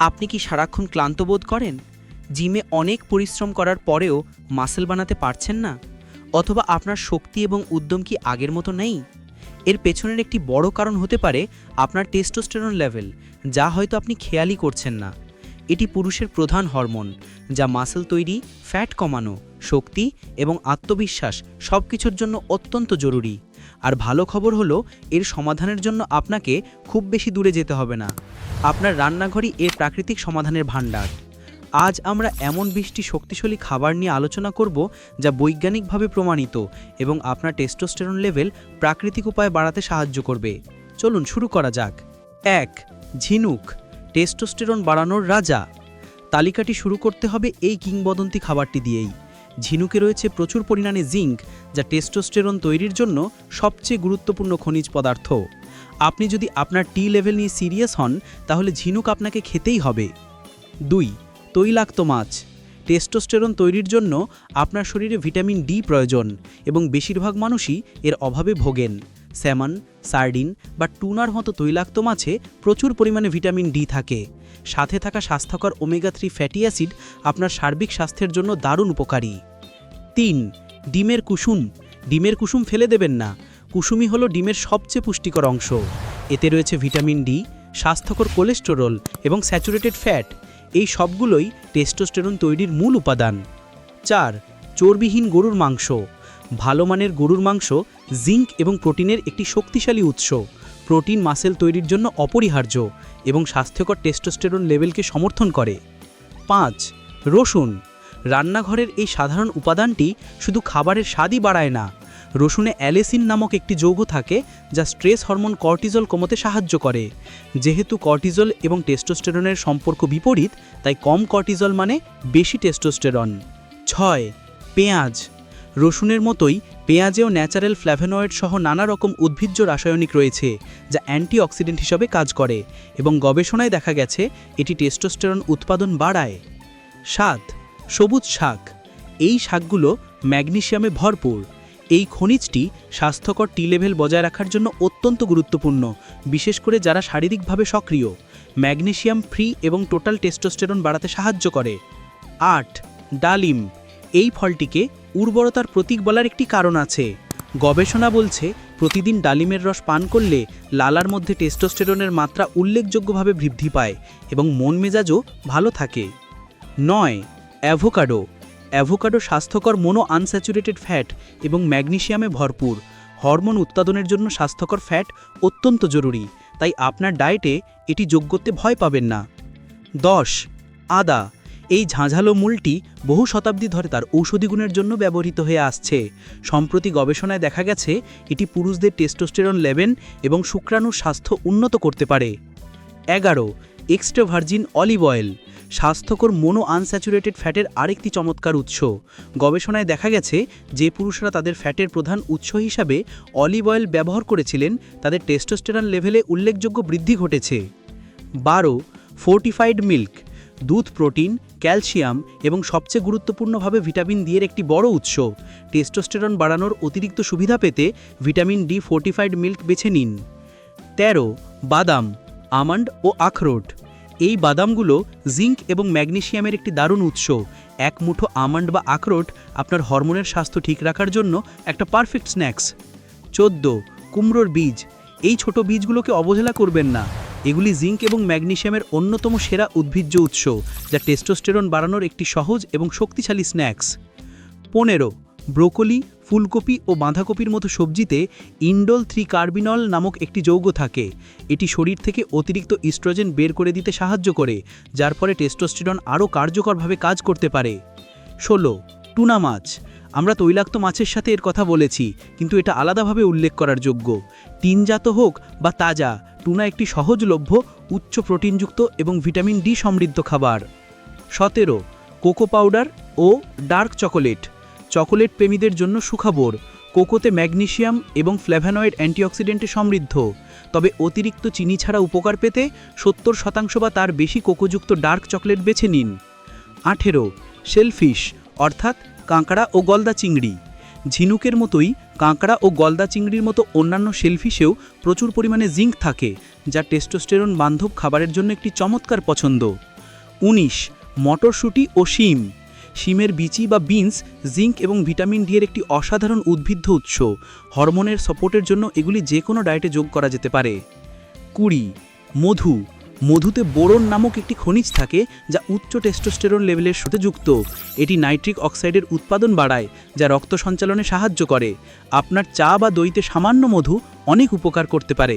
আপনি কি সারাক্ষণ ক্লান্ত বোধ করেন? জিমে অনেক পরিশ্রম করার পরেও মাসেল বানাতে পারছেন না? অথবা আপনার শক্তি এবং উদ্যম কি আগের মতো নেই? এর পেছনের একটি বড় কারণ হতে পারে আপনার টেস্টোস্টেরন লেভেল, যা হয়তো আপনি খেয়ালই করছেন না। এটি পুরুষের প্রধান হরমোন, যা মাসেল তৈরি, ফ্যাট কমানো, শক্তি এবং আত্মবিশ্বাস সব কিছুর জন্য অত্যন্ত জরুরি। আর ভালো খবর হলো, এর সমাধানের জন্য আপনাকে খুব বেশি দূরে যেতে হবে না। আপনার রান্নাঘরই এর প্রাকৃতিক সমাধানের ভাণ্ডার। আজ আমরা এমন বৃষ্টি শক্তিশালী খাবার নিয়ে আলোচনা করব যা বৈজ্ঞানিকভাবে প্রমাণিত এবং আপনার টেস্টোস্টেরন লেভেল প্রাকৃতিক উপায়ে বাড়াতে সাহায্য করবে। চলুন শুরু করা যাক। এক, ঝিনুক। টেস্টোস্টেরন বাড়ানোর রাজা। তালিকাটি শুরু করতে হবে এই কিংবদন্তি খাবারটি দিয়েই। ঝিনুকে রয়েছে প্রচুর পরিমাণে জিঙ্ক যা টেস্টোস্টেরন তৈরির জন্য সবচেয়ে গুরুত্বপূর্ণ খনিজ পদার্থ। আপনি যদি আপনার টি লেভেল নিয়ে সিরিয়াস হন, তাহলে ঝিনুক আপনাকে খেতেই হবে। দুই, তৈলাক্ত মাছ। টেস্টোস্টেরন তৈরির জন্য আপনার শরীরে ভিটামিন ডি প্রয়োজন এবং বেশিরভাগ মানুষই এর অভাবে ভোগেন। স্যামন, সার্ডিন বা টুনার মতো তৈলাক্ত মাছে প্রচুর পরিমাণে ভিটামিন ডি থাকে। সাথে থাকা স্বাস্থ্যকর ওমেগা থ্রি ফ্যাটি অ্যাসিড আপনার সার্বিক স্বাস্থ্যের জন্য দারুণ উপকারী। তিন, ডিমের কুসুম। ডিমের কুসুম ফেলে দেবেন না। কুসুমই হলো ডিমের সবচেয়ে পুষ্টিকর অংশ। এতে রয়েছে ভিটামিন ডি, স্বাস্থ্যকর কোলেস্টেরল এবং স্যাচুরেটেড ফ্যাট। এই সবগুলোই টেস্টোস্টেরন তৈরির মূল উপাদান। চার, চর্বিহীন গরুর মাংস। ভালো মানের গরুর মাংস জিঙ্ক এবং প্রোটিনের একটি শক্তিশালী উৎস। প্রোটিন মাসেল তৈরির জন্য অপরিহার্য এবং স্বাস্থ্যকর টেস্টোস্টেরন লেভেলকে সমর্থন করে। পাঁচ, রসুন। রান্নাঘরের এই সাধারণ উপাদানটি শুধু খাবারের স্বাদই বাড়ায় না, রসুনে অ্যালেসিন নামক একটি যৌগ থাকে যা স্ট্রেস হরমোন কর্টিজল কমাতে সাহায্য করে। যেহেতু কর্টিজল এবং টেস্টোস্টেরনের সম্পর্ক বিপরীত, তাই কম কর্টিজল মানে বেশি টেস্টোস্টেরন। ছয়, পেঁয়াজ। রসুনের মতোই পেঁয়াজেও ন্যাচারাল ফ্ল্যাভেনয়েড সহ নানা রকম উদ্ভিজ্জ রাসায়নিক রয়েছে, যা অ্যান্টিঅক্সিডেন্ট হিসাবে কাজ করে এবং গবেষণায় দেখা গেছে এটি টেস্টোস্টেরন উৎপাদন বাড়ায়। সাত সবুজ শাক। এই শাকগুলো ম্যাগনেসিয়ামে ভরপুর। এই খনিজটি স্বাস্থ্যকর টি লেভেল বজায় রাখার জন্য অত্যন্ত গুরুত্বপূর্ণ, বিশেষ করে যারা শারীরিকভাবে সক্রিয়। ম্যাগনেশিয়াম ফ্রি এবং টোটাল টেস্টোস্টেরন বাড়াতে সাহায্য করে। আট, ডালিম। এই ফলটিকে উর্বরতার প্রতীক বলার একটি কারণ আছে। গবেষণা বলছে, প্রতিদিন ডালিমের রস পান করলে লালার মধ্যে টেস্টোস্টেরনের মাত্রা উল্লেখযোগ্যভাবে বৃদ্ধি পায় এবং মন মেজাজও ভালো থাকে। নয় অ্যাভোকাডো। অ্যাভোকাডো স্বাস্থ্যকর মোনো আনস্যাচুরেটেড ফ্যাট এবং ম্যাগনেশিয়ামে ভরপুর। হরমোন উৎপাদনের জন্য স্বাস্থ্যকর ফ্যাট অত্যন্ত জরুরি, তাই আপনার ডায়েটে এটি যোগ করতে ভয় পাবেন না। দশ, আদা। এই ঝাঁঝালো মূলটি বহু শতাব্দী ধরে তার ঔষধি গুণের জন্য ব্যবহৃত হয়ে আসছে। সম্প্রতি গবেষণায় দেখা গেছে, এটি পুরুষদের টেস্টোস্টেরন লেভেল এবং শুক্রাণুর স্বাস্থ্য উন্নত করতে পারে। এগারো, এক্সট্রা ভার্জিন অলিভ অয়েল। স্বাস্থ্যকর মোনো আনস্যাচুরেটেড ফ্যাটের আরেকটি চমৎকার উৎস। গবেষণায় দেখা গেছে যে পুরুষরা তাদের ফ্যাটের প্রধান উৎস হিসাবে অলিভ অয়েল ব্যবহার করেছিলেন, তাদের টেস্টোস্টেরন লেভেলে উল্লেখযোগ্য বৃদ্ধি ঘটেছে। বারো ফোর্টিফাইড মিল্ক দুধ প্রোটিন, ক্যালসিয়াম এবং সবচেয়ে গুরুত্বপূর্ণভাবে ভিটামিন ডি এর একটি বড় উৎস। টেস্টোস্টেরন বাড়ানোর অতিরিক্ত সুবিধা পেতে ভিটামিন ডি ফোর্টিফাইড মিল্ক বেছে নিন। তেরো, বাদাম, আমন্ড ও আখরোট। এই বাদামগুলো জিঙ্ক এবং ম্যাগনেসিয়ামের একটি দারুণ উৎস। এক মুঠো আমন্ড বা আখরোট আপনার হরমোনের স্বাস্থ্য ঠিক রাখার জন্য একটা পারফেক্ট স্ন্যাক্স চোদ্দ, কুমড়োর বীজ। এই ছোট বীজগুলোকে অবহেলা করবেন না। এগুলি জিঙ্ক এবং ম্যাগনেসিয়ামের অন্যতম সেরা উদ্ভিজ্জ উৎস, যা টেস্টোস্টেরন বাড়ানোর একটি সহজ এবং শক্তিশালী স্ন্যাক্স পনেরো, ব্রোকলি ফুলকপি ও বাঁধাকপির মতো সবজিতে ইন্ডোল থ্রি কার্বিনল নামক একটি যৌগ থাকে। এটি শরীর থেকে অতিরিক্ত ইস্ট্রোজেন বের করে দিতে সাহায্য করে, যার ফলে টেস্টোস্টেরন আরও কার্যকরভাবে কাজ করতে পারে। ষোলো, টুনা মাছ। আমরা তৈলাক্ত মাছের সাথে এর কথা বলেছি, কিন্তু এটা আলাদাভাবে উল্লেখ করার যোগ্য। টিনজাত হোক বা তাজা, টুনা একটি সহজলভ্য, উচ্চ প্রোটিনযুক্ত এবং ভিটামিন ডি সমৃদ্ধ খাবার। সতেরো, কোকো পাউডার ও ডার্ক চকোলেট। চকোলেট প্রেমীদের জন্য সুখবর, কোকোতে ম্যাগনেশিয়াম এবং ফ্ল্যাভানয়েড অ্যান্টিঅক্সিডেন্টে সমৃদ্ধ। তবে অতিরিক্ত চিনি ছাড়া উপকার পেতে সত্তর শতাংশ বা তার বেশি কোকোযুক্ত ডার্ক চকলেট বেছে নিন। আঠেরো, শেলফিশ, অর্থাৎ কাঁকড়া ও গলদা চিংড়ি। ঝিনুকের মতোই কাঁকড়া ও গলদা চিংড়ির মতো অন্যান্য শেলফিশেও প্রচুর পরিমাণে জিঙ্ক থাকে, যা টেস্টোস্টেরন বান্ধব খাবারের জন্য একটি চমৎকার পছন্দ। উনিশ, মটরশুঁটি ও শিম। শিমের বিচি বা বিনস, জিঙ্ক এবং ভিটামিন ডি এর একটি অসাধারণ উদ্ভিজ্জ উৎস। হরমোনের সাপোর্টের জন্য এগুলি যে কোনো ডায়েটে যোগ করা যেতে পারে। কুড়ি, মধু। মধুতে বোরন নামক একটি খনিজ থাকে যা উচ্চ টেস্টোস্টেরন লেভেলের সাথে যুক্ত। এটি নাইট্রিক অক্সাইডের উৎপাদন বাড়ায়, যা রক্ত সঞ্চালনে সাহায্য করে। আপনার চা বা দইতে সামান্য মধু অনেক উপকার করতে পারে।